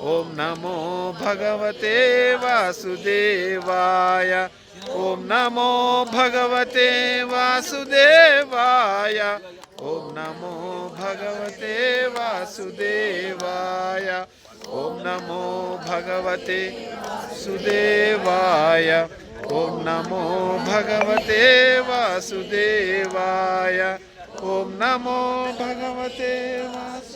ఓం నమో భగవతే వాసుదేవాయ. ఓం నమో భగవతే వాసుదేవాయ. ఓం నమో భగవతే వాసుదేవాయ. ఓం నమో భగవతే సుదేవాయ ఓం నమో భగవతే వాసుదేవాయ. ఓం నమో భగవతే వాసు